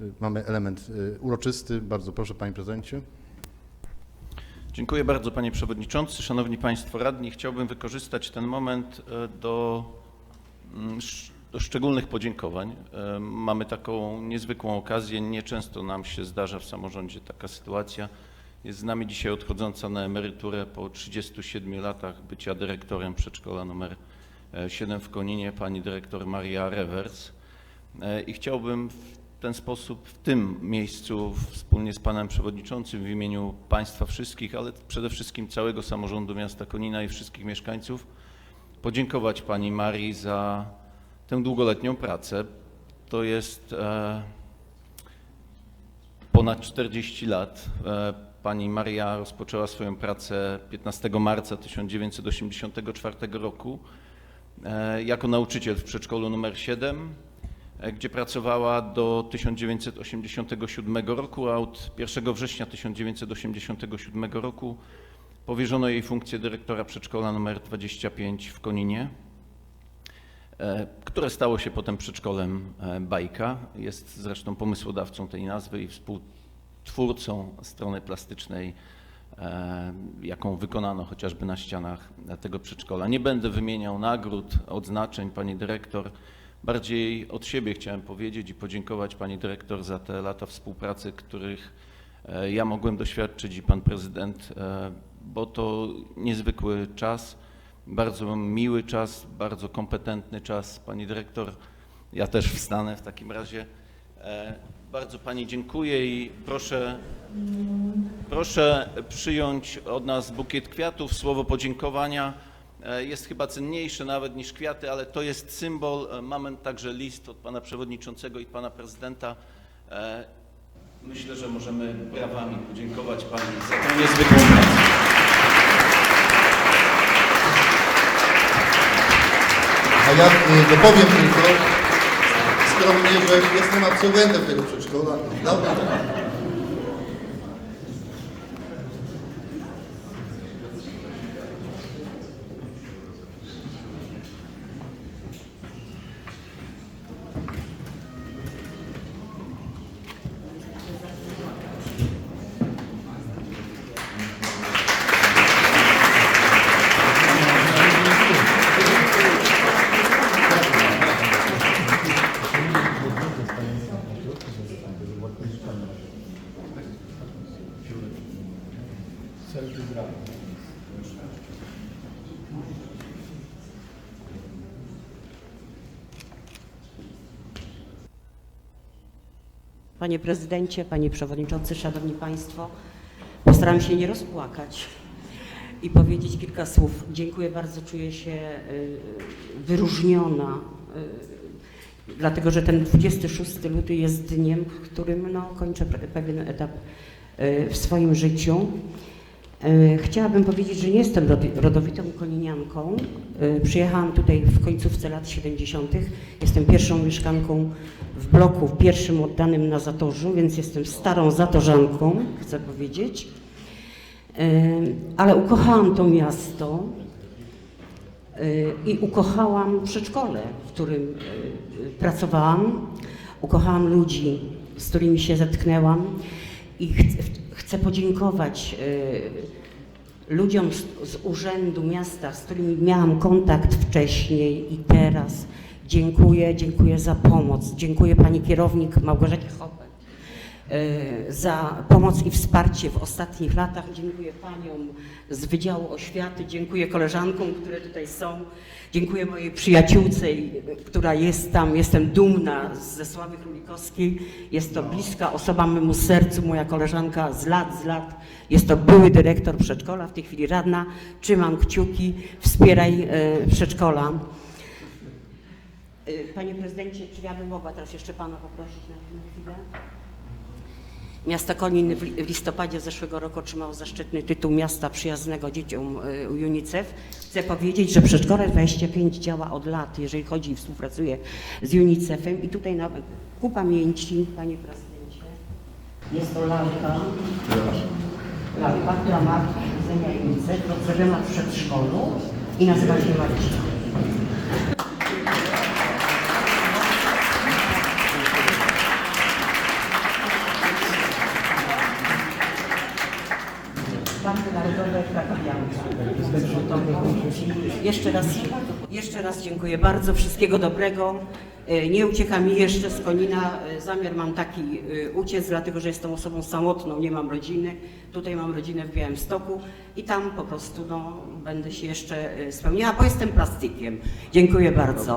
y, mamy element y, uroczysty. Bardzo proszę, panie prezydencie. Dziękuję bardzo panie przewodniczący. Szanowni państwo radni, chciałbym wykorzystać ten moment e, do, mm, do szczególnych podziękowań. E, Mamy taką niezwykłą okazję, nieczęsto nam się zdarza w samorządzie taka sytuacja. Jest z nami dzisiaj odchodząca na emeryturę po 37 latach bycia dyrektorem przedszkola numer e, 7 w Koninie pani dyrektor Maria Rewers. E, I chciałbym w ten sposób, w tym miejscu, wspólnie z panem przewodniczącym, w imieniu państwa wszystkich, ale przede wszystkim całego samorządu miasta Konina i wszystkich mieszkańców, podziękować pani Marii za tę długoletnią pracę. To jest e, ponad 40 lat. E, Pani Maria rozpoczęła swoją pracę 15 marca 1984 roku e, jako nauczyciel w przedszkolu numer 7, e, gdzie pracowała do 1987 roku, a od 1 września 1987 roku powierzono jej funkcję dyrektora przedszkola numer 25 w Koninie, e, które stało się potem przedszkolem e, Bajka. Jest zresztą pomysłodawcą tej nazwy i współtwórcą strony plastycznej, e, jaką wykonano chociażby na ścianach tego przedszkola. Nie będę wymieniał nagród, odznaczeń pani dyrektor. Bardziej od siebie chciałem powiedzieć i podziękować pani dyrektor za te lata współpracy, których e, ja mogłem doświadczyć i pan prezydent, e, bo to niezwykły czas, bardzo miły czas, bardzo kompetentny czas. Pani dyrektor, ja też wstanę w takim razie. E, Bardzo pani dziękuję i proszę, proszę przyjąć od nas bukiet kwiatów, słowo podziękowania. E, Jest chyba cenniejsze nawet niż kwiaty, ale to jest symbol. E, Mamy także list od pana przewodniczącego i pana prezydenta. E, Myślę, że możemy brawami podziękować pani za tę niezwykłą pracę. A ja dopowiem tylko skromnie, że jestem absolwentem tego przedszkola. Dobra. Panie prezydencie, panie przewodniczący, szanowni państwo, postaram się nie rozpłakać i powiedzieć kilka słów. Dziękuję bardzo, czuję się y, wyróżniona, y, dlatego że ten 26 luty jest dniem, w którym no, kończę pe- pewien etap y, w swoim życiu. Y, Chciałabym powiedzieć, że nie jestem rodowitą koninianką. Y, Przyjechałam tutaj w końcówce lat 70. Jestem pierwszą mieszkanką w bloku, pierwszym oddanym na Zatorzu, więc jestem starą zatorzanką, chcę powiedzieć. Y, Ale ukochałam to miasto i ukochałam przedszkole, w którym pracowałam. Ukochałam ludzi, z którymi się zetknęłam i chcę, podziękować y, ludziom z, z Urzędu Miasta, z którymi miałam kontakt wcześniej i teraz. Dziękuję, dziękuję za pomoc. Dziękuję pani kierownik Małgorzacie Hopek y, za pomoc i wsparcie w ostatnich latach. Dziękuję paniom z Wydziału Oświaty, dziękuję koleżankom, które tutaj są. Dziękuję mojej przyjaciółce, która jest tam. Jestem dumna ze Sławy Królikowskiej. Jest to bliska osoba memu sercu, moja koleżanka z lat, z lat. Jest to były dyrektor przedszkola, w tej chwili radna. Trzymam kciuki, wspieraj y, przedszkola. Y, Panie prezydencie, czy ja bym mogła teraz jeszcze pana poprosić na chwilę? Miasto Konin w li- w listopadzie zeszłego roku otrzymało zaszczytny tytuł Miasta Przyjaznego Dzieciom y, UNICEF. Chcę powiedzieć, że Przedszkole 25 działa od lat, jeżeli chodzi i współpracuje z UNICEF-em. I tutaj na, ku pamięci, panie prezydencie, jest to lalka, lalka, która ma widzenia UNICEF, rozłożona w przedszkolu i nazywa się Marysia. Narodowe Krakowianki. Jeszcze raz, jeszcze raz dziękuję bardzo, wszystkiego dobrego. E, Nie ucieka mi jeszcze z Konina, E, zamiar mam taki e, uciec, dlatego że jestem osobą samotną, nie mam rodziny. Tutaj mam rodzinę w Białymstoku i tam po prostu no, będę się jeszcze spełniała, bo jestem plastykiem. Dziękuję bardzo.